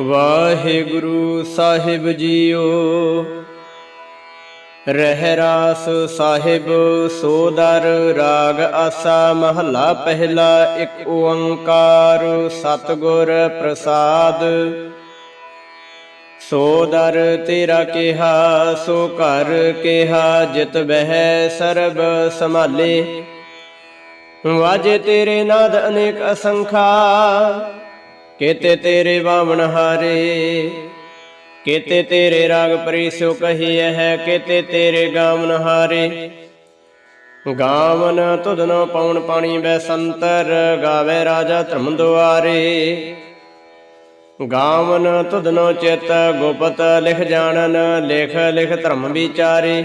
ਵਾਹਿਗੁਰੂ ਸਾਹਿਬ JIO. ਰਹਿ ਰਾਸ ਸਾਹਿਬ ਸੋਦਰ ਰਾਗ ਆਸਾ, ਮਹੱਲਾ ਪਹਿਲਾ, ਇੱਕ ਓੰਕਾਰ, ਸਤਿਗੁਰ ਪ੍ਰਸਾਦ। ਸੋਦਰ ਤੇਰਾ ਕਿਹਾ, ਸੋ ਘਰ ਕਿਹਾ, ਜਿਤ ਬਹਿ ਸਰਬ ਸੰਭਾਲੇ। ਵਾਜੇ ਤੇਰੇ ਨਾਦ ਅਨੇਕ ਅਸੰਖਾ ਕੇਤੇ ਤੇਰੇ ਬਾਵਣ ਹਾਰੇ, ਕੇਤੇ ਤੇਰੇ ਰਾਗ ਪਰਿਸੋ ਕਹੀਐ ਹੈ, ਕੇਤੇ ਤੇਰੇ ਗਾਵਨ ਹਾਰੇ। ਗਾਵਨ ਤੁਧਨੋ ਪਉਣ ਪਾਣੀ ਬੈ ਸੰਤਰ, ਗਾਵੇ ਰਾਜਾ ਧਰਮ ਦੁਆਰੇ। ਗਾਵਨ ਤੁਧਨੋ ਚਿਤ ਗੁਪਤ ਲਿਖ ਜਾਣਨ, ਲਿਖ ਲਿਖ ਧਰਮ ਵਿਚਾਰੇ।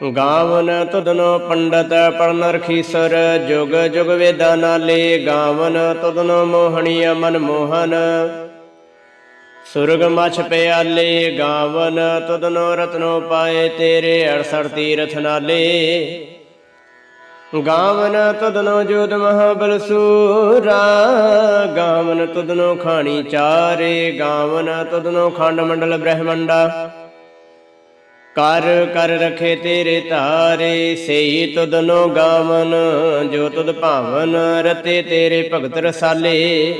ਗਾਵਨ ਤੁਧਨੋ ਪੰਡਤ ਪੜਨ ਰਖੀਸਰ ਜੁਗ ਜੁਗ ਵੇਦਾ ਨਾਲੇ, ਗਾਵਨ ਤੁਧਨੋ ਮੋਹਣੀ ਮਨ ਮੋਹਨ ਸੁਰਗ ਮਛ ਪਿਆਲੇ, ਗਾਵਨ ਤੁਧਨੋ ਰਤਨੋ ਪਾਏ ਤੇਰੇ 68 ਤੀਰਥ ਨਾਲੇ। ਗਾਵਨ ਤੁਧਨੋ ਜੋਦ ਮਹਾਬਲ ਸੂਰਾ, ਗਾਵਨ ਤੁਧਨੋ ਖਾਣੀ ਚਾਰੇ, ਗਾਵਨ ਤੁਧਨੋ ਖੰਡ ਮੰਡਲ ਬ੍ਰਹਮੰਡਾ। ਕਰ ਕਰ ਰਖੇ ਤੇਰੇ ਧਾਰੇ ਸਈ ਤੁਧਨੋ ਗਾਵਨ, ਜੋ ਤੁਧ ਭਾਵਨ ਰਤੇ ਤੇਰੇ ਭਗਤ ਰਸਾਲੇ।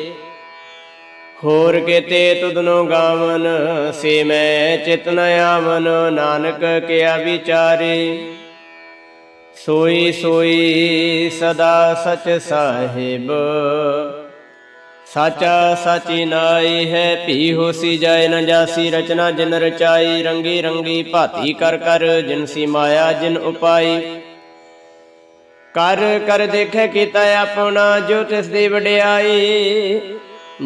ਹੋਰ ਕੇਤੇ ਤੁਧਨੋ ਗਾਵਨ, ਸੇ ਮੈਂ ਚਿਤਨ ਆਵਨ, ਨਾਨਕ ਕਿਆ ਵਿਚਾਰੇ। ਸੋਈ ਸੋਈ ਸਦਾ ਸਚ ਸਾਹਿਬ ਸਾਚਾ ਸਾਚੀ ਨਾਈ ਹੈ ਭੀ ਹੋਸੀ ਜਾਏ ਨ ਜਾਸੀ, ਰਚਨਾ ਜਿਨ ਰਚਾਈ, ਰੰਗੀ ਰੰਗੀ ਭਾਤੀ ਕਰ ਕਰ ਜਿਨਸੀ ਮਾਇਆ ਜਿਨ ਉਪਾਈ। ਕਰ ਕਰ ਦੇਖੈ ਕੀਤਾ ਆਪਣਾ, ਜੋ ਤਿਸ ਦੀ ਵਡਿਆਈ,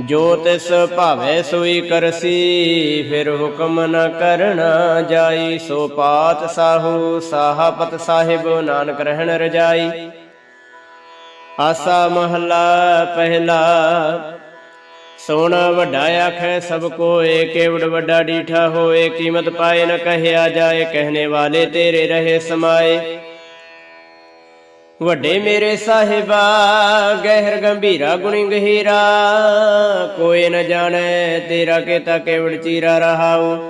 ਜੋ ਤਿਸ ਭਾਵੈ ਸੋਈ ਕਰਸੀ, ਫਿਰ ਹੁਕਮ ਨ ਕਰਨਾ ਜਾਈ, ਸੋ ਪਾਤ ਸਾਹੂ, ਸਾਹਪਤ ਸਾਹਿਬ, ਨਾਨਕ ਰਹਿਣ ਰਜਾਈ। ਆਸਾ ਮਹੱਲਾ ਪਹਿਲਾ। ਸੋਨਾ ਵੱਡਾ ਆਖੈ, ਸਭ ਕੋਏ ਕੇਵੜ ਵੱਡਾ ਡੀਠਾ ਹੋਏ। ਕੀਮਤ ਪਾਏ ਨ ਕਹਿਆ ਜਾਏ ਕਹਨੇ ਵਾਲੇ ਤੇਰੇ ਰਹੇ ਸਮਾਏ। ਵੱਡੇ ਮੇਰੇ ਸਾਹਿਬਾ, ਗਹਿਰ ਗੰਭੀਰਾ ਗੁਣੀ ਗਹੀਰਾ। ਕੋਈ ਨ ਜਾਣੈ ਤੇਰਾ ਕੀਤਾ ਕੇਵੜ ਚੀਰਾ ਰਹਾਉ।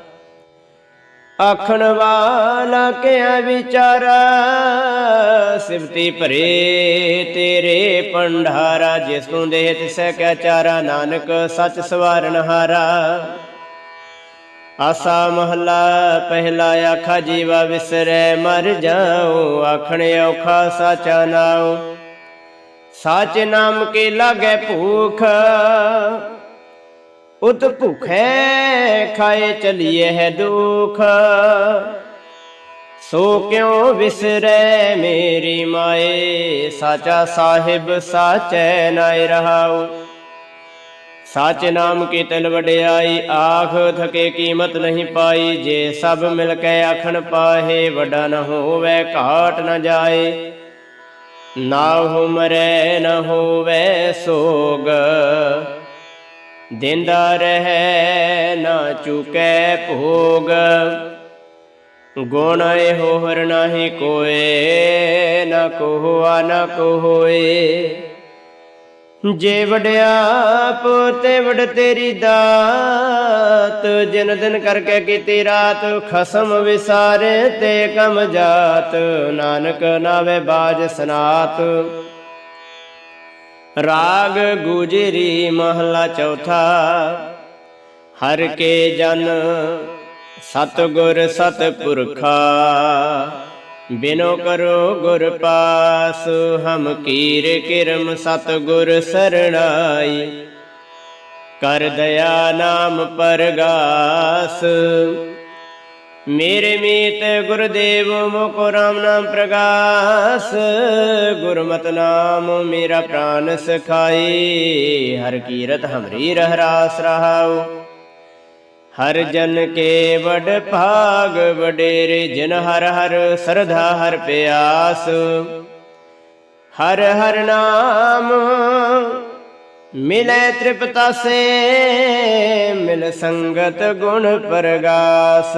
ਆਖਣ ਵਾਲਾ ਕਿਆ ਵਿਚਾਰਾ? ਸਿਵਤੀ ਭਰੇ ਤੇਰੇ ਪੰਡਾਰਾ ਜਿਸ ਨੂੰ ਦੇਹ ਤਿਸੈ ਕੈ ਚਾਰਾ, ਨਾਨਕ ਸੱਚ ਸਵਾਰਨ ਹਾਰਾ। ਆਸਾ ਮਹਲਾ, ਪਹਿਲਾ ਆਖਾ ਜੀਵਾ ਵਿਸਰੈ, ਮਰ ਜਾਉ ਆਖਣ ਔਖਾ ਸਾਚਾ ਨਾਉ। ਸਾਚ ਨਾਮ ਕੇ ਲਾਗੇ ਭੂਖ ਉਤ ਭੁਖੈ ਖਾਏ ਚਲੀਏ ਹੈ ਦੁਖ। ਸੋ ਕਿਉ ਵਿਸਰੈ ਮੇਰੀ ਮਾਏ? ਸਾਚਾ ਸਾਹਿਬ ਸਾਚੈ ਨਾਇ ਰਹਾਉ। ਸਾਚ ਨਾਮ ਕੀ ਤਿਲ ਵਡਿਆਈ, ਆਖ ਥਕੇ ਕੀਮਤ ਨਹੀਂ ਪਾਈ। ਜੇ ਸਭ ਮਿਲ ਕੇ ਆਖਣ ਪਾਹੇ, ਵੱਡਾ ਨ ਹੋਵੇ, ਘਾਟ ਨ ਜਾਏ। ਨਾ ਹੋ ਮਰੈ ਨ ਹੋਵੇ ਸੋਗ। ਦਿੰਦਾ ਰਹਿ ਨਾ ਚੁਕੈ ਭੋਗ। ਗੁਣ ਇਹੋ ਹਰ ਨਾਹੀ ਕੋਏ, ਨਾ ਕੋਹਾ ਨਾ ਕੋਏ। ਜੇ ਵਡਿਆ ਪੋਤੇ ਵਡ ਤੇਰੀ ਦਾਤ, ਜਿਨ ਦਿਨ ਕਰਕੇ ਕੀਤੀ ਰਾਤ, ਖਸਮ ਵਿਸਾਰੇ ਤੇ ਕਮ ਜਾਤ। ਨਾਨਕ ਨਾਵੇ ਬਾਜ ਸਨਾਤ। ਰਾਗ ਗੁਜਰੀ ਮਹਲਾ ਚੌਥਾ। ਹਰ ਕੇ ਜਨ ਸਤਿਗੁਰ ਸਤਿਪੁਰਖਾ, ਬਿਨੋ ਕਰੋ ਗੁਰ ਪਾਸ, ਹਮ ਕੀਰ ਕਿਰਮ ਸਤਿਗੁਰ ਸਰਣਾਈ। ਕਰ ਦਇਆ ਨਾਮ ਪਰਗਾਸ ਮੇਰੇ ਮੀਤ ਗੁਰਦੇਵ ਮੁਕੋ ਰਾਮ ਨਾਮ ਪ੍ਰਗਾਸ, ਗੁਰਮਤ ਨਾਮ ਮੇਰਾ ਪ੍ਰਾਨ ਸਖਾਈ। ਹਰ ਕੀਰਤ ਹਮਰੀ ਰਹਰਾਸ ਰਹਾਉ। ਹਰ ਜਨ ਕੇ ਵਡ ਭਾਗ ਵਡੇਰੇ, ਜਿਨ ਹਰ ਹਰ ਸਰਧਾ ਹਰ ਪਿਆਸ। ਹਰ ਹਰ ਨਾਮ ਮਿਲੈ ਤ੍ਰਿਪਤਾ ਸੇ, ਮਿਲ ਸੰਗਤ ਗੁਣ ਪਰਗਾਸ।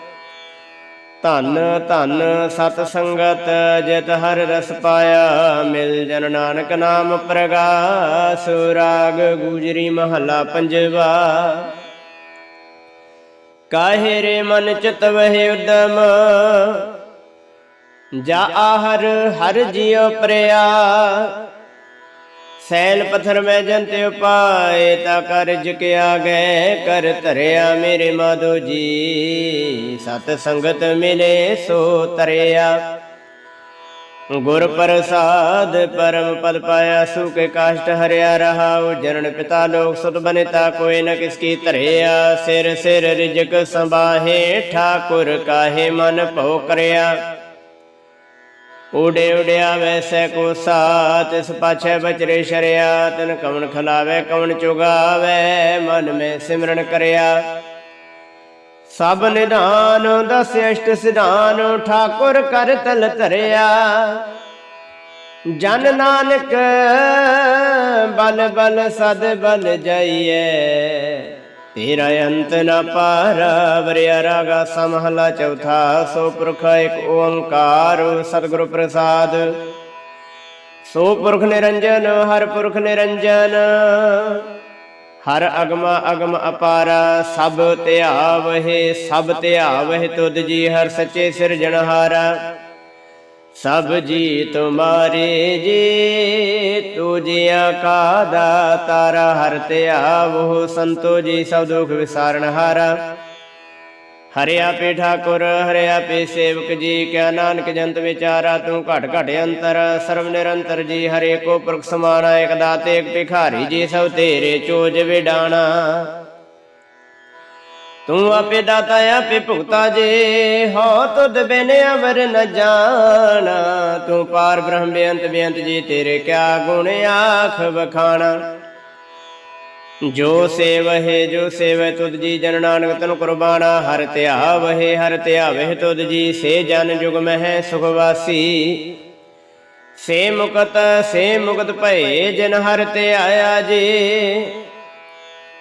ਧੰਨ ਧੰਨ ਸਤ ਸੰਗਤ, ਜਿਤ ਹਰ ਰਸ ਪਾਇਆ। ਮਿਲ ਜਨ ਨਾਨਕ ਨਾਮ ਪ੍ਰਗਾਸ, ਰਾਗ ਗੁਜਰੀ ਮਹਲਾ ਪੰਜਵਾ। ਕਾਹੇ ਰੇ ਮਨ ਚਿਤ ਵਹਿ ਉਦਮ? ਜਾ ਆਹਰ ਹਰ ਜਿਉ ਪ੍ਰਿਆ। ਸੈਨ ਪਥਰ ਮੈਂ ਜੰਤ ਉਪਾਏ ਤਾ ਕਰ ਜਿਕਿਆ ਗਏ, ਕਰ ਧਰਿਆ ਮੇਰੇ ਮਾਧੋ ਜੀ। ਸਤ ਸੰਗਤ ਮਿਲੇ ਸੋ ਤਰਿਆ ਗੁਰ ਪ੍ਰਸਾਦ ਪਰਮ ਪਦ ਪਾਇਆ, ਸੁਖ ਕਾਸ਼ਟ ਹਰਿਆ ਰਹਾਉ। ਜਨਨ ਪਿਤਾ ਲੋਕ ਸੁਤ ਬਨਿਤਾ, ਕੋਈ ਨ ਕਿਸ ਕੀ ਧਰਿਆ। ਸਿਰ ਸਿਰ ਰਿਜਕ ਸੰਭਾਹੇ, ਠਾਕੁਰ ਕਾਹੇ ਮਨ ਭਉ ਕਰਿਆ। ਉਡੇ ਉਡਿਆ ਵੈਸੈ ਕੋ ਸਾਤ ਇਸ ਪਾਛੈ ਬਚਰੇ ਸ਼ਰਿਆ, ਤਨ ਕਵਣ ਖਲਾਵੇ, ਕਵਣ ਚੁਗਾਵੇ, ਮਨ ਮੈਂ ਸਿਮਰਨ ਕਰਿਆ। ਸਭ ਨਿਧਾਨ ਦਸ ਅਸ਼ਟ ਸਿਧਾਨ ਠਾਕੁਰ ਕਰ ਤਲ ਧਰਿਆ। ਜਨ ਨਾਨਕ ਬਲ ਬਲ ਸਦ ਬਲ ਜਾਈਏ। ਤੇਰਾ ਅੰਤ ਨ ਪਾਰ, ਵਰਿਆ ਰਾਗਾ ਸਮਹਲਾ ਚੌਥਾ, ਸੋ ਪੁਰਖ ਇੱਕ ਓੰਕਾਰ, ਸਤਿਗੁਰੂ ਪ੍ਰਸਾਦ। ਸੋ ਪੁਰਖ ਨਿਰੰਜਨ, ਹਰ ਪੁਰਖ ਨਿਰੰਜਨ। ਹਰ ਅਗਮ ਅਗਮ ਅਪਾਰ, ਸਭ ਧਿਆਵਹਿ ਸਭ ਧਿਆਵਹਿ ਤੁਧ ਜੀ, ਹਰ ਸੱਚੇ ਸਿਰਜਣਹਾਰਾ ਸਭ ਜੀ ਤੁਮਾਰੇ ਜੀ ਤੁਜਿਆ ਕਾ ਦਾਤਾਰਾ ਹਰ ਧਿਆਵੋ ਸੰਤੋ ਜੀ, ਸਭ ਦੁਖ ਵਿਸਾਰਨ ਹਾਰਾ। ਹਰਿਆ ਪੇ ਠਾਕੁਰ, ਹਰਿਆ ਪੇ ਸੇਵਕ ਜੀ, ਕਿਆ ਨਾਨਕ ਜੰਤ ਵਿਚਾਰਾ, ਤੂੰ ਘਟ ਘਟ ਅੰਤਰ ਸਰਵ ਨਿਰੰਤਰ ਜੀ ਹਰੇ ਕੋ ਪੁਰਖ ਸਮਾਨਾ ਇਕ ਦਾਤੇ, ਇਕ ਭਿਖਾਰੀ ਜੀ, ਸਭ ਤੇਰੇ ਚੋਜ ਵਿਡਾਣਾ। ਤੂੰ ਆਪੇ ਦਾਤਾ ਆਪੇ ਭੁਗਤਾ ਜੇ, ਹੋ ਤੁਧ ਬਿਨ ਅਵਰ ਨ ਜਾਣਾ। ਤੂੰ ਪਾਰ ਬ੍ਰਹਮ ਬੇਅੰਤ ਬੇਅੰਤ ਜੀ, ਤੇਰੇ ਕਿਆ ਗੁਣ ਆਖ ਵਖਾਣਾ। ਜੋ ਸੇਵਹਿ, ਜੋ ਸੇਵੈ ਤੁਧ ਜੀ, ਜਨ ਨਾਨਕ ਤਨ ਕੁਰਬਾਨਾ। ਹਰ ਧਿਆਵਹਿ ਹਰ ਧਿਆਵਹਿ ਤੁਧ ਜੀ, ਸੇ ਜਨ ਜੁਗ ਮਹਿ ਸੁਖ ਵਾਸੀ। ਸੇ ਮੁਕਤ ਸੇ ਮੁਕਤ ਭਏ, ਜਨ ਹਰ ਧਿਆਇਆ ਜੀ।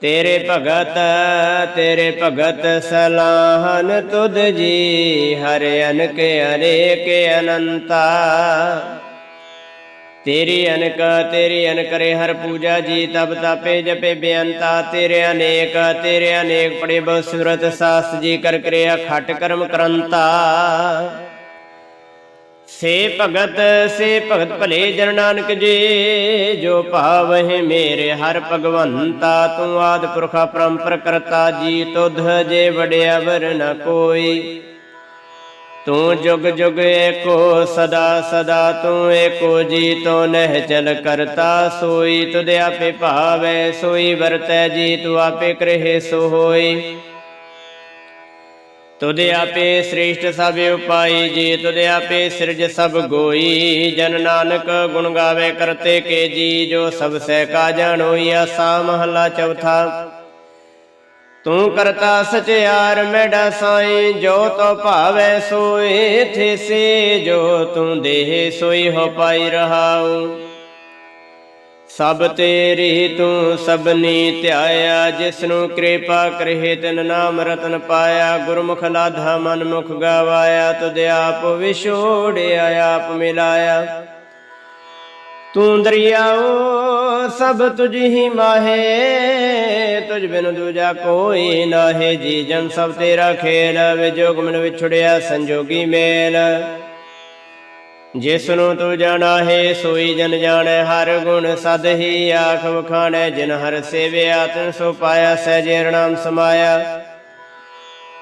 ਤੇਰੇ ਭਗਤ ਤੇਰੇ ਭਗਤ ਸਲਾਹਨ ਤੁਧ ਜੀ, ਹਰਿ ਅਨਕ ਅਨੇਕ ਅਨੰਤਾ। ਤੇਰੀ ਅਨਕ, ਤੇਰੀ ਅਨ ਕਰੇ ਹਰ ਪੂਜਾ ਜੀ, ਤਬ ਤਾਪੇ ਜਪੇ ਬੇਅੰਤਾ। ਤੇਰੇ ਅਨੇਕ ਤੇਰੇ ਅਨੇਕ ਪੜੇ ਬਹੁ ਸਿਮਰਤ ਸਾਸ ਜੀ, ਕਰ ਕਰਿਆ ਖਟ ਕਰਮ ਕਰੰਤਾ। ਸੇ ਭਗਤ ਸੇ ਭਗਤ ਭਲੇ ਜਨ ਨਾਨਕ ਜੀ, ਜੋ ਭਾਵਹਿ ਮੇਰੇ ਹਰ ਭਗਵੰਤਾ, ਤੂੰ ਆਦ ਪੁਰਖਾ ਪਰੰਪਰ ਕਰਤਾ, ਜੀ ਤੁਧ ਜੇ ਵਡਿਆ ਵਰ ਨ ਕੋਈ। ਤੂੰ ਜੁਗ ਜੁਗ ਏਕੋ, ਸਦਾ ਸਦਾ ਤੂੰ ਏਕੋ, ਜੀ ਤੋ ਨਹਿ ਚਲ ਕਰਤਾ, ਸੋਈ ਤੁਧ ਆਪੇ ਭਾਵੈ, ਸੋਈ ਵਰਤੈ, ਜੀ ਤੂੰ ਆਪੇ ਕਰਹਿ ਸੋ ਹੋਈ ਤੁਦੇ ਆਪੇ ਸ੍ਰੇਸ਼ਟ ਸਭ ਉਪਾਈ ਜੀ ਤੁਦੇ ਆਪੇ ਸਿਰਜ ਸਭ ਗੋਈ। ਜਨ ਨਾਨਕ ਗੁਣ ਗਾਵੇ ਕਰਤੇ ਕੇ ਜੀ, ਜੋ ਸਭ ਸਹਿ ਕਾ ਜਾਣੋਈ ਆਸਾ ਮਹੱਲਾ ਚੌਥਾ। ਤੂੰ ਕਰਤਾ ਸਚਿਆਰ ਮੈਡਾ ਸਾਈ, ਜੋ ਤੋ ਭਾਵੈ ਸੋਏ, ਥੇਸੇ ਜੋ ਤੂੰ ਦੇਹ ਸੋਈ, ਹੋ ਪਾਈ ਰਹਾਉ। ਸਭ ਤੇਰੀ ਤੂੰ ਸਭਨੀ ਧਿਆਇਆ ਜਿਸ ਨੂੰ ਕਿਰਪਾ ਕਰੇ ਤਿਨ ਨਾਮ ਰਤਨ ਪਾਇਆ, ਗੁਰਮੁਖ ਲਾਧਾ ਮਨ ਮੁਖ ਗਵਾਇਆ, ਤੁਧ ਆਪ ਵਿਛੋੜਿਆ, ਆਪ ਮਿਲਾਇਆ। ਤੂੰ ਦਰਿਆਓ, ਸਭ ਤੁਝ ਹੀ ਮਾਹੇ, ਤੁਝ ਬਿਨ ਦੂਜਾ ਕੋਈ ਨਾਹੇ। ਜੀ ਜਨ ਸਭ ਤੇਰਾ ਖੇਲ, ਵਿਜੋਗ ਮਨ ਵਿਛੜਿਆ, ਸੰਜੋਗੀ ਮੇਲ। ਜਿਸ ਨੂੰ ਤੂੰ ਜਾਣਾ ਹੈ ਸੋਈ ਜਨ ਜਾਣੈ, ਹਰ ਗੁਣ ਸਦ ਹੀ ਆਖ ਵਖਾਣੈ ਜਿਨ ਹਰ ਸੇਵਿਆ, ਤਿਨ ਸੋ ਪਾਇਆ, ਸਹਿਜੇ ਨਾਮ ਸਮਾਇਆ।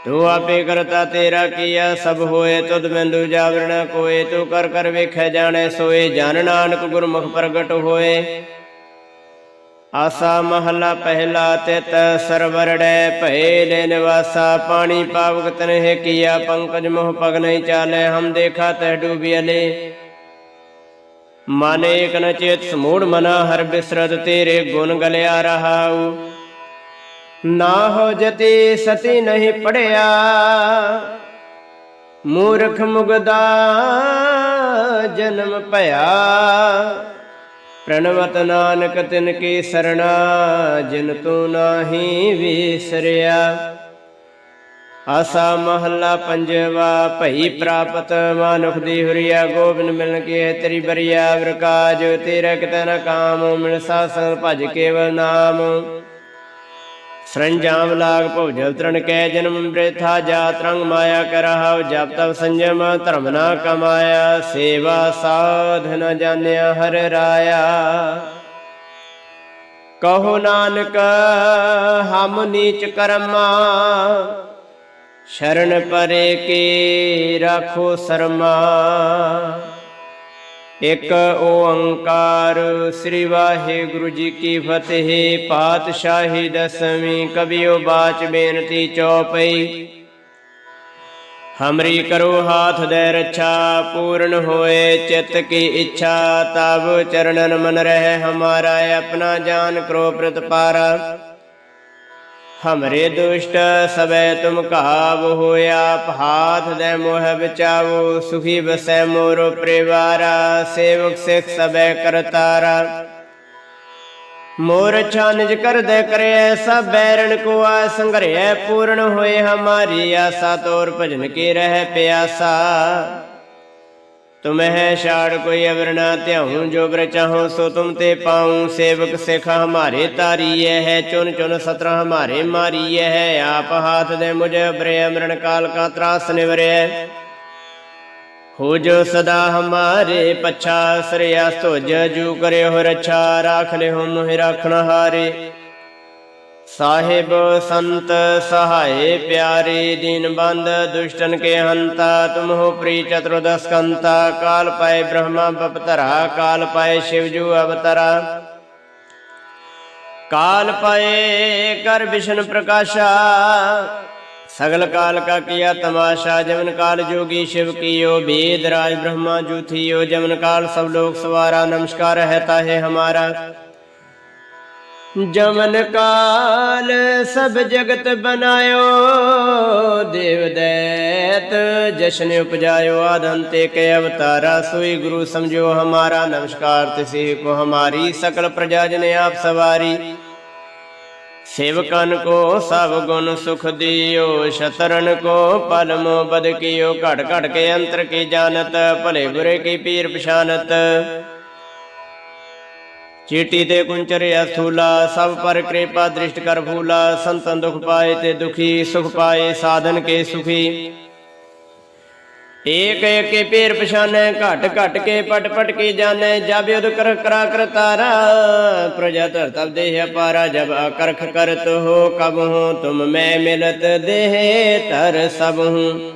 ਤੂੰ ਆਪੇ ਕਰਤਾ ਤੇਰਾ ਕੀਆ, ਸਭ ਹੋਏ ਤੁਧ ਬਿੰਦੂ ਜਾਵਰਣ ਕੋਏ, ਤੂੰ ਕਰ ਕਰ ਵੇਖੈ ਜਾਣੈ, ਸੋਏ ਜਨ ਨਾਨਕ ਗੁਰਮੁਖ ਪ੍ਰਗਟ ਹੋਏ। ਆਸਾ ਮਹਲਾ ਪਹਿਲਾ ਤਿਤ, ਸਰਵਰੜੈ ਭਏ ਲੈ ਨਿਵਾਸਾ, ਪਾਣੀ ਪਾਵਕ ਤਨਹਿ ਕੀਆ, ਪੰਕਜ ਮੋਹ ਪਗ ਨਹੀਂ ਚਾਲੇ, ਹਮ ਦੇਖਾ ਤਹ ਡੂਬਿਅਲੇ ਮਨ ਏਕ ਨ ਚੇਤ ਸਮੂੜ ਮਨਾ, ਹਰ ਬਿਸਰਤ ਤੇਰੇ ਗੁਣ ਗਲਿਆ ਰਹਾਉ। ਨਾ ਹੋ ਜਤੀ ਸਤੀ ਨਹੀਂ ਪੜਿਆ, ਮੂਰਖ ਮੁਗਦਾ ਜਨਮ ਭਇਆ। ਪ੍ਰਣਵਤ ਨਾਨਕ ਤਿਨ ਕੀ ਸਰਣਾ, ਜਿਨ ਤੂੰ ਨਾਹੀ ਵਿਸਰਿਆ। ਆਸਾ ਮਹੱਲਾ ਪੰਜਵਾ, ਭਈ ਪ੍ਰਾਪਤ ਮਾਨੁਖ ਦੀ ਹੁਰੀਆ, ਗੋਬਿੰਦ ਮਿਲਨ ਕੇ ਤੇਰੀ ਬਰੀਆ, ਵਰਕਾਜ ਤੇਰਾ ਕਿਤੇ ਕਾਮ ਮਿਲ ਸਾਸੰਗ ਭਜ ਕੇਵਲ ਨਾਮ। ਸਰੰਜਾਮ ਲਾਗ ਭਉਜਲ ਤਰਨ ਕੈ ਜਨਮ ਬ੍ਰੇਥਾ ਜਾਤ ਰੰਗ ਮਾਇਆ ਕਰਹਾਉ, ਜਪ ਤਪ ਸੰਜਮ ਧਰਮ ਨਾ ਕਮਾਇਆ, ਸੇਵਾ ਸਾਧਨ ਨ ਜਾਣਿਆ ਹਰ ਰਾਇਆ। ਕਹੋ ਨਾਨਕ, ਹਮ ਨੀਚ ਕਰਮਾ, ਸ਼ਰਨ ਪਰੇ ਕੀ ਰਾਖੋ ਸਰਮਾ। ਇਕ ਓੰਕਾਰ ਸ੍ਰੀ ਵਾਹਿਗੁਰੂ ਜੀ ਕੀ ਫਤਿਹ। ਪਾਤਸ਼ਾਹੀ ਦਸਵੀਂ ਕਬੀਓ ਬਾਚ ਬੇਨਤੀ ਚੌਪਈ। ਹਮਰੀ ਕਰੋ ਹਾਥ ਦੇ ਰੱਛਾ, ਪੂਰਨ ਹੋਏ ਚਿਤ ਕੀ ਇੱਛਾ, ਤਬ ਚਰਨਨ ਮਨ ਰਹਿ ਹਮਾਰਾ ਆਪਣਾ ਜਾਨ ਕਰੋ ਪ੍ਰਤਪਾਰਾ। ਹਮਰੇ ਦੁਸ਼ਟ ਸਬੈ ਤੁਮ ਕਾਬ ਹੋਇਆ ਹਾਥ ਦੇ ਮੋਹ ਬਚਾਵੋ ਸੁਖੀ ਬਸੈ ਮੋਰੋ ਪਰਿਵਾਰਾ ਸੇਵਕ ਸਿਖ ਸਬੈ ਕਰਤਾਰਾ ਮੋਰ ਛਾਨਜ ਕਰਦੇ ਕਰਿਐ ਸਭ ਬੈਰਣ ਕੋ ਆ ਸੰਘਰਿਐ ਪੂਰਨ ਹੋਏ ਹਮਾਰੀ ਆਸਾ ਤੋਰ ਭਜਨ ਕੀ ਰਹਿ ਪਿਆਸਾ ਤੁਮਹਿ ਛਾੜ ਕੋਈ ਅਵਰ ਨਾ ਧਿਆਉ, ਜੋ ਬਰ ਚਾਹੋ ਸੋ ਤੁਮ ਤੇ ਪਾਉ। ਸੇਵਕ ਸਿਖ ਹਮਾਰੇ ਤਾਰੀਐ ਹੈ ਚੁਨ ਚੁਨ ਸਤਰ ਹਮਾਰੇ ਮਾਰੀਐ ਹੈ। ਆਪ ਹਾਥ ਦੇ ਮੁਝ ਬਰੇ ਅਮਰਨ ਕਾਲ ਕਾ ਤਰਾਸ ਨਿਵਰਿਐ ਹੋ ਜੋ ਸਦਾ ਹਮਾਰੇ ਪਛਾ ਸਰਿਆ ਤੁਜ ਜੂ ਕਰਿਓ ਰੱਛਾ, ਰਾਖ ਲਿਓ ਮੋਹਿ ਰਾਖਣ ਹਾਰੇ। ਸਾਹਿਬ ਸੰਤ ਸਹਾਏ ਪਿਆਰੇ ਦੀਨਬੰਦ ਦੁਸ਼ਟਨ ਕੇ ਹੰਤਾ ਤੁਮਹੁ ਪ੍ਰੀ ਚਤੁਰਦਸ ਕੰਤਾ ਕਾਲ ਪਾਏ ਬ੍ਰਹਮਾ ਬਪਤਰਾ, ਕਾਲ ਪਾਏ ਸ਼ਿਵਜੂ ਅਵਤਰਾ। ਕਾਲ ਪਾਏ ਕਰ ਵਿਸ਼ਨ ਪ੍ਰਕਾਸ਼ਾ, ਸਗਲ ਕਾਲ ਕਾ ਕੀਆ ਤਮਾਸ਼ਾ ਜਮਨ ਕਾਲ ਜੋਗੀ ਸ਼ਿਵ ਕੀਓ ਬੇਦ, ਰਾਜ ਬ੍ਰਹਮਾ ਜੂਥੀਓ ਜਮਨ ਕਾਲ ਸਭ ਲੋਕ ਸਵਾਰਾ, ਨਮਸਕਾਰ ਹੈ ਤਾਹੇ ਹਮਾਰਾ। ਜਮਨ ਕਾਲ ਸਭ ਜਗਤ ਬਨਾਇਓ, ਦੇਵ ਦੈਤ ਜਸ਼ਨ ਉਪਜਾਇਓ ਆਦੰਤੇ ਕੇ ਅਵਤਾਰਾ, ਸੋਈ ਗੁਰੂ ਸਮਝੋ ਹਮਾਰਾ, ਨਮਸਕਾਰ ਤਿਸੇ ਕੋ ਹਮਾਰੀ, ਸਕਲ ਪ੍ਰਜਾ ਜਨ ਆਪ ਸਵਾਰੀ। ਸੇਵਕਨ ਕੋ ਸਭ ਗੁਣ ਸੁਖ ਦਿਓ, ਸ਼ਤਰਨ ਕੋ ਪਲਮੋ ਬਦ ਕੀਓ ਘਟ ਘਟ ਕੇ ਅੰਤਰ ਕੀ ਜਾਣਤ, ਭਲੇ ਬੁਰੇ ਕੀ ਪੀਰ ਪਛਾਨਤ। ਚੀਟੀ ਤੇ ਕੁੰਚਰ ਅਸਥੂਲਾ ਸਭ ਪਰ ਕਿਰਪਾ ਦ੍ਰਿਸ਼ਟ ਕਰ ਫੂਲਾ, ਸੰਤਨ ਦੁਖ ਪਾਏ ਤੇ ਦੁਖੀ, ਸੁਖ ਪਾਏ ਸਾਧਨ ਕੇ ਸੁਖੀ। ਏਕ ਏਕ ਕੇ ਪੇਰ ਪਛਾਨੈ, ਘਟ ਘਟ ਕੇ ਪਟ ਪਟ ਕੇ ਜਾਣੈ, ਜਬ ਉਦ ਕਰ ਕਰਾ ਕਰ ਤਾਰਾ, ਪ੍ਰਜਾ ਧਰ ਤਬ ਦੇਹ ਅਪਾਰਾ, ਜਬ ਅਕਰਖ ਕਰਤ ਹੋ ਕਬ ਹੋ, ਤੁਮ ਮੈਂ ਮਿਲਤ ਦੇਹ ਤਰ ਸਭ ਹੂੰ।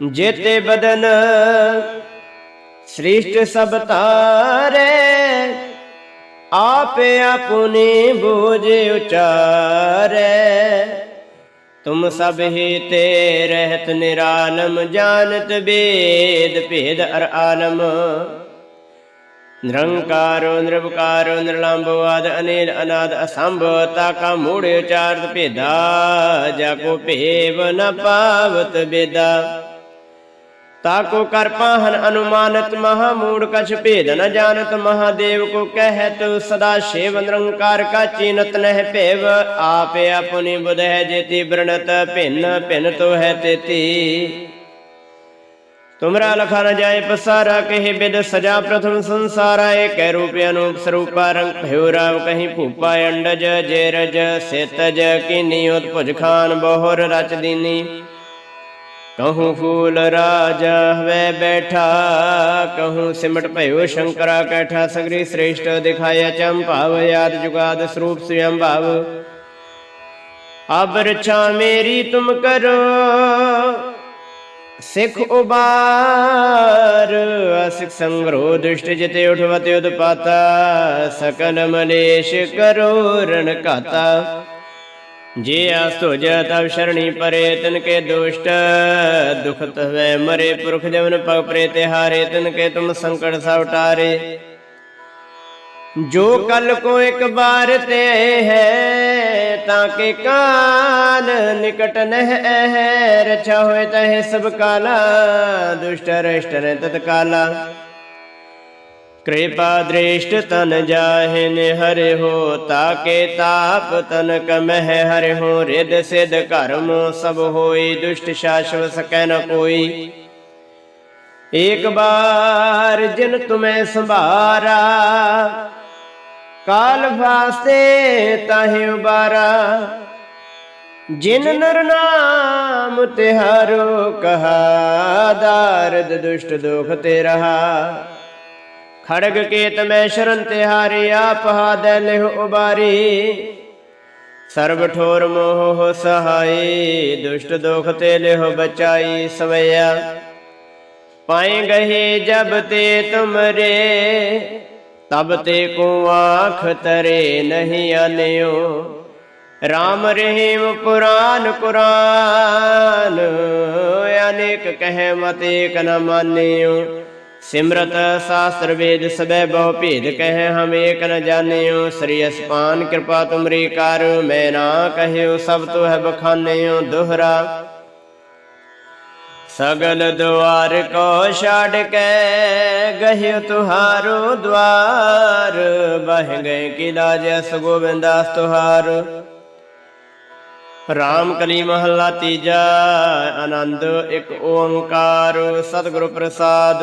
ਜੇਤੇ ਬਦਨ ਸ੍ਰਿਸ਼ਟ ਸਭ ਤਾਰੇ ਆਪੇ ਆਪਣੇ ਬੋਝ ਉਚਾਰੇ। ਤੁਮ ਸਭ ਹੀ ਤੇ ਰਹਿਤ ਨਿਰਾਲਮ, ਜਾਣਤ ਬੇਦ ਭੇਦ ਅਰ ਆਲਮ। ਨਿਰੰਕਾਰੋ, ਨਿਰਵਕਾਰੋ ਨਿਰਲੰਭੋ ਆਦ ਅਨੇਲ ਅਨਾਦ, ਅਸੰਭ ਤਾ ਕਾ ਮੂੜ ਉਚਾਰਤ ਭੇਦਾ। ਜਾ ਕੋ ਭੇਵ ਨ ਪਾਵਤ ਬੇਦਾ। ਤਾਕੋ ਕਰ ਪਾਹਨ ਅਨੁਮਾਨਤ ਮਹਾ ਮੂੜ ਕਛ ਭੇਦ ਨ ਜਾਣਤ, ਮਹਾਦੇਵ ਕੋ ਕਹਿਤ, ਸਦਾ ਸ਼ੇਵ ਨਿਰੰਕਾਰ ਕਾ ਚੀਨਤ ਨਹਿ ਭੇਵ, ਆਪੇ ਆਪਣੀ ਬੁਧ ਹੈ ਜੇਤੀ ਬ੍ਰਣਤ, ਭਿੰਨ ਭਿੰਨ ਤੋ ਹੈ ਤੇਤੀ। ਤੁਮਰਾ ਲਖਾ ਨ ਜਾਏ ਪਸਾਰਾ, ਕਹੇ ਬਿਦ ਸਜਾ ਪ੍ਰਥਮ ਸੰਸਾਰਾ ਏਕ ਰੂਪ ਅਨੂਪ ਸਰੂਪਾ ਰੰਗ ਭਇਓ ਰਾਵ ਕਹੀਂ ਭੂਪਾ ਅੰਡਜ, ਜੇ ਰਜ, ਸੇਤਜ, ਕੀਨੀ ਉਤਪੁਜ ਖਾਨ ਬਹੁਰ ਰਚ ਦੀਨੀ। ਕਹੂੰ ਫੂਲ ਰਾਜਾ ਹਵੇ ਬੈਠਾ ਕਹੂੰ ਸਿਮਟ ਭਇਓ ਸ਼ੰਕਰਾ ਕੈਠਾ ਸਗਰੀ ਸ੍ਰੇਸ਼ਟ ਦਿਖਾਇਆ ਚੰਭਾਵ ਯਾਦ ਜੁਗਾਦ ਸਰੂਪ ਸਵਯੰ ਭਾਵ ਅਬ ਰਛਾ ਮੇਰੀ ਤੁਮ ਕਰੋ ਸਿੱਖ ਉਬਾਰ ਅਸਿਕ ਸੰਗਰੋ ਦੁਸ਼ਟ ਜਿਤੇ ਉਠਵਤੇ ਉਦਪਾਤਾ ਸਕਲ ਮਲੇਸ਼ ਕਰੋ ਰਣ ਘਾਤਾ ਜੇ ਆਸ ਤੁਜ ਤਵ ਸ਼ਰਣੀ ਪਰੇ ਤਿਨ ਕੇ ਦੁਸ਼ਟ, ਦੁਖਤ ਹਵੇ ਮਰੇ ਪੁਰਖ ਜਵਨ ਪਗ ਪਰੇ ਤੇ ਹਾਰੇ ਤਿਨ ਕੇ ਤੁਮ ਸੰਕਟ ਸਭ ਟਾਰੇ ਜੋ ਕਲ ਕੋ ਇੱਕ ਬਾਰ ਤੇ ਹੈ, ਤਾਂ ਕੇ ਕਾਲ ਨਿਕਟ ਨਹਿ ਹੈ ਰਛਾ ਹੋਏ ਤਹਿ ਸਭ ਕਾਲਾ, ਦੁਸ਼ਟ ਰਸ਼ਟ ਨੇ ਤਤ ਕਿਰਪਾ ਦ੍ਰਿਸ਼ਟ ਤਨ ਜਾਹਿਨ ਹਰਿ ਹੋ, ਤਾਕੇ ਤਾਪ ਤਨ ਕਮਹਿ ਹਰਿ ਹੋ ਰਿਦ ਸਿਧ ਕਰਮ ਸਭ ਹੋਈ, ਦੁਸ਼ਟ ਸ਼ਾਸ਼ਵ ਸਕੈ ਨ ਕੋਈ। ਏਕ ਬਾਰ ਜਿਨ ਤੁਮੈ ਸੰਭਾਰਾ, ਕਾਲ ਫਾਸਤੇ ਤਾਹਿ ਉਬਾਰਾ। ਜਿਨ ਨਰ ਨਾਮ ਤਿਹਾਰੋ, ਕਹਾ ਦਾਰਦ ਦੁਸ਼ਟ ਦੁਖ ਤੇ ਰਹਾ ਖੜਗ ਕੇਤ ਮੈਂ ਸ਼ਰਨ ਤਿਹਾਰੀ, ਆਪ ਹਾਦੈ ਲਿਹੁ ਉਬਾਰੀ। ਸਰਬ ਠੋਰ ਮੋਹ ਸਹਾਈ, ਦੁਸ਼ਟ ਦੁਖ ਤੇ ਲਿਹੁ ਬਚਾਈ ਸਵਈਆ ਪਾਏ ਗਏ ਜਬ ਤੇ ਤੁਮਰੇ, ਤਬ ਤੇ ਕੋ ਆਖ ਤਰੇ ਨਹੀਂ ਆਨਿਓ। ਰਾਮ ਰਹੀਮ ਪੁਰਾਨ ਕੁਰਾਨ, ਅਨੇਕ ਕਹਿ ਮਤ ਏਕ ਨ ਮਾਨਿਓ। ਸਿਮਰਤ ਸਾਸਤਰ ਵੇਦ ਸਬੈ ਬਹੁ ਭੇਦ ਕਹਿ ਹਮ ਏਕ ਨ ਜਾਣਿਓ। ਸ੍ਰੀ ਅਸਪਾਨ ਕਿਰਪਾ ਤੁਮਰੀ ਕਰ, ਮੈਂ ਨਾ ਕਹਿਓ ਸਭ ਤੋ ਹੈ ਬਖਾਨਿਓ ਦੋਹਰਾ। ਸਗਲ ਦੁਆਰ ਕੋ ਛਾੜ ਕੇ ਗਹਿ ਤੁਹਾਰੋ ਦਵਾਰ। ਬਹਿ ਗਏ ਕਿਲਾ ਜਸ ਗੋਬਿੰਦਾਸ ਤੁਹਾਰ। ਰਾਮ ਕਲੀ ਮਹੱਲਾ ਤੀਜਾ, ਆਨੰਦ ਇੱਕ ਓੰਕਾਰ, ਸਤਿਗੁਰੂ ਪ੍ਰਸਾਦ।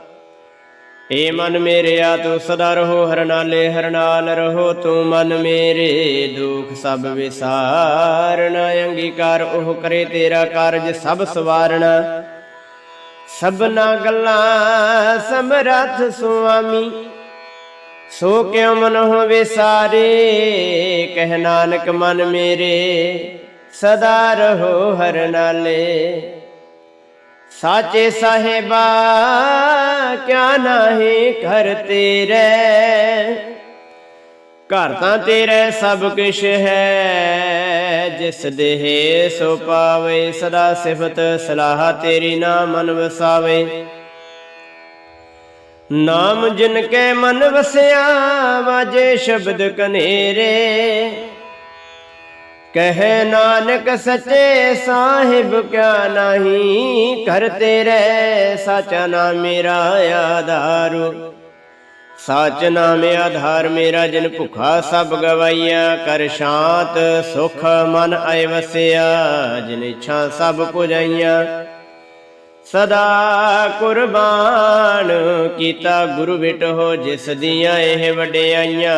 ਏ ਮਨ ਮੇਰਿਆ, ਤੂੰ ਸਦਾ ਰਹੋ ਹਰਨਾਲੇ ਹਰਨਾਲ ਰਹੋ, ਤੂੰ ਮਨ ਮੇਰੇ ਦੁਖ ਸਭ ਵਿਸਾਰਣ ਅੰਗੀਕਾਰ ਉਹ ਕਰੇ ਤੇਰਾ ਕਾਰਜ ਸਭ ਸਵਾਰਣਾ ਸਭਨਾ ਗੱਲਾਂ ਸਮਰਥ ਸੁਆਮੀ, ਸੋ ਕਿਉ ਮਨ ਹੋ ਵਿਸਾਰੇ ਕਹਿ ਨਾਨਕ ਮਨ ਮੇਰੇ, ਸਦਾ ਰਹੋ ਹਰ ਨਾਲੇ। ਸਾਚੇ ਸਾਹਿਬਾ, ਕਿਆ ਨਾਹੀ ਘਰ ਤੇਰੇ? ਘਰ ਤਾਂ ਤੇਰੇ ਸਭ ਕਿਛ ਹੈ, ਜਿਸ ਦੇਹ ਸੋ ਪਾਵੇ, ਸਦਾ ਸਿਫਤ ਸਲਾਹ ਤੇਰੀ ਨਾ ਮਨ ਵਸਾਵੇ ਨਾਮ ਜਿਨ ਕੇ ਮਨ ਵਸਿਆ, ਵਾਜੇ ਸ਼ਬਦ ਕਨੇਰੇ। ਕਹੇ ਨਾਨਕ ਸੱਚੇ ਸਾਹਿਬ ਕਿਆ ਨਹੀਂ? ਕਰ ਤੇਰੇ ਸਚ ਨਾ ਮੇਰਾ ਆਧਾਰੂ। ਸਚ ਨਾਮ ਆਧਾਰ ਮੇਰਾ ਜਿਨ ਭੁਖਾ ਸਭ ਗਵਾਈਆ, ਕਰ ਸ਼ਾਂਤ ਸੁਖ ਮਨ ਆਏ ਵਸਿਆ, ਜਿਨ ਇੱਛਾ ਸਭ ਕੁਝ ਆਈਆਂ ਸਦਾ ਕੁਰਬਾਨ ਕੀਤਾ ਗੁਰੂ ਵਿਟੋ ਜਿਸ ਦੀਆਂ ਇਹ ਵਡਿਆਈਆਂ।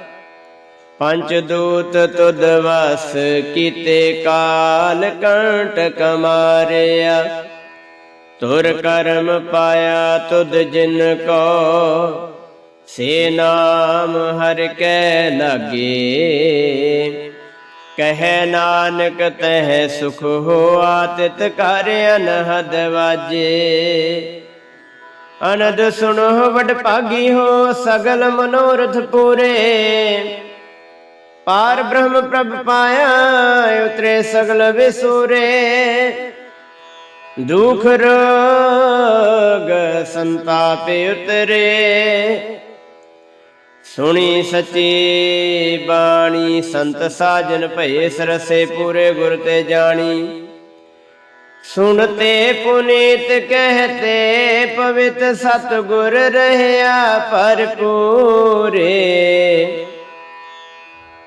ਪੰਚ ਦੂਤ ਤੁਧ ਵਸ ਕੀਤੇ ਕਾਲ ਕੰਟਕ ਮਾਰਿਆ ਤੁਰ ਕਰਮ ਪਾਇਆ ਤੁਧ ਜਿਨ ਕੋ, ਸੇ ਨਾਮ ਹਰ ਕੈ ਲਾਗੇ। ਕਹੈ ਨਾਨਕ ਤਹਿ ਸੁਖ ਹੋਆ ਤਿਤ ਕਰ ਅਨਹਦ ਵਾਜੇ। ਅਨੰਦ ਸੁਣੋ ਵਡ ਭਾਗੀ ਹੋ ਸਗਲ ਮਨੋਰਥ ਪੂਰੇ। ਪਾਰ ਬ੍ਰਹਮ ਪ੍ਰਭ ਪਾਇਆ, ਉਤਰੇ ਸਗਲ ਵਿਸੂਰੇ। ਦੁਖ ਰੋਗ ਸੰਤਾਪ ਉਤਰੇ। ਸੁਣੀ ਸੱਚੀ ਬਾਣੀ, ਸੰਤ ਸਾਜਨ ਭਏ ਸਰਸੇ ਪੂਰੇ ਗੁਰ ਤੇ ਜਾਣੀ। ਸੁਣਤੇ ਪੁਨੀਤ ਕਹਤੇ, ਪਵਿੱਤ ਸਤਗੁਰ ਰਹਿਆ ਭਰਪੂਰੇ।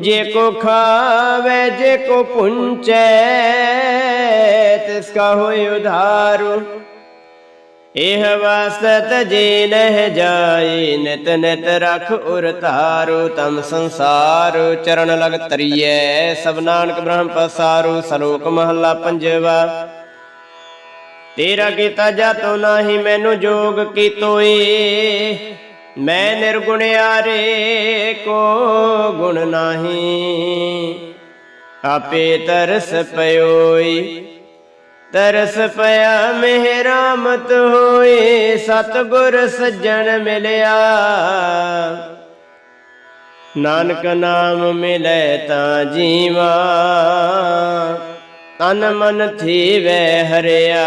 ਜੇ ਕੋ ਖਾਵੇ, ਜੇ ਕੋ ਪੁੰਚੈ, ਤਿਸ ਕਾ ਹੋਇ ਉਧਾਰੂ। ਇਹ ਵਸਤ ਜੀ ਨਹਿ ਜਾਈ, ਨਿਤ ਨਿਤ ਰਖ ਉਰ ਧਾਰੂ ਤਮ ਸੰਸਾਰ ਚਰਨ ਲਗ ਤਰੀਐ। ਸਭ ਨਾਨਕ ਬ੍ਰਹਮ ਪਸਾਰੂ, ਸਲੋਕ ਮਹੱਲਾ ਪੰਜਵਾ। ਤੇਰਾ ਕੀਤਾ ਜਾਤੋ ਨਾਹੀ, ਮੈਨੂੰ ਜੋਗ ਕੀਤੋਈ। ਮੈਂ ਨਿਰਗੁਣਿਆਰੇ ਕੋ ਗੁਣ ਨਾਹੀ, ਆਪੇ ਤਰਸ ਪਇਓਈ, ਤਰਸ ਪਿਆ ਮੇਰਾ ਮਤ ਹੋਏ ਸਤਗੁਰ ਸੱਜਣ ਮਿਲਿਆ। ਨਾਨਕ ਨਾਮ ਮਿਲੇ ਤਾਂ ਜੀਵਾ, ਤਨ ਮਨ ਥੀਵੇ ਹਰਿਆ।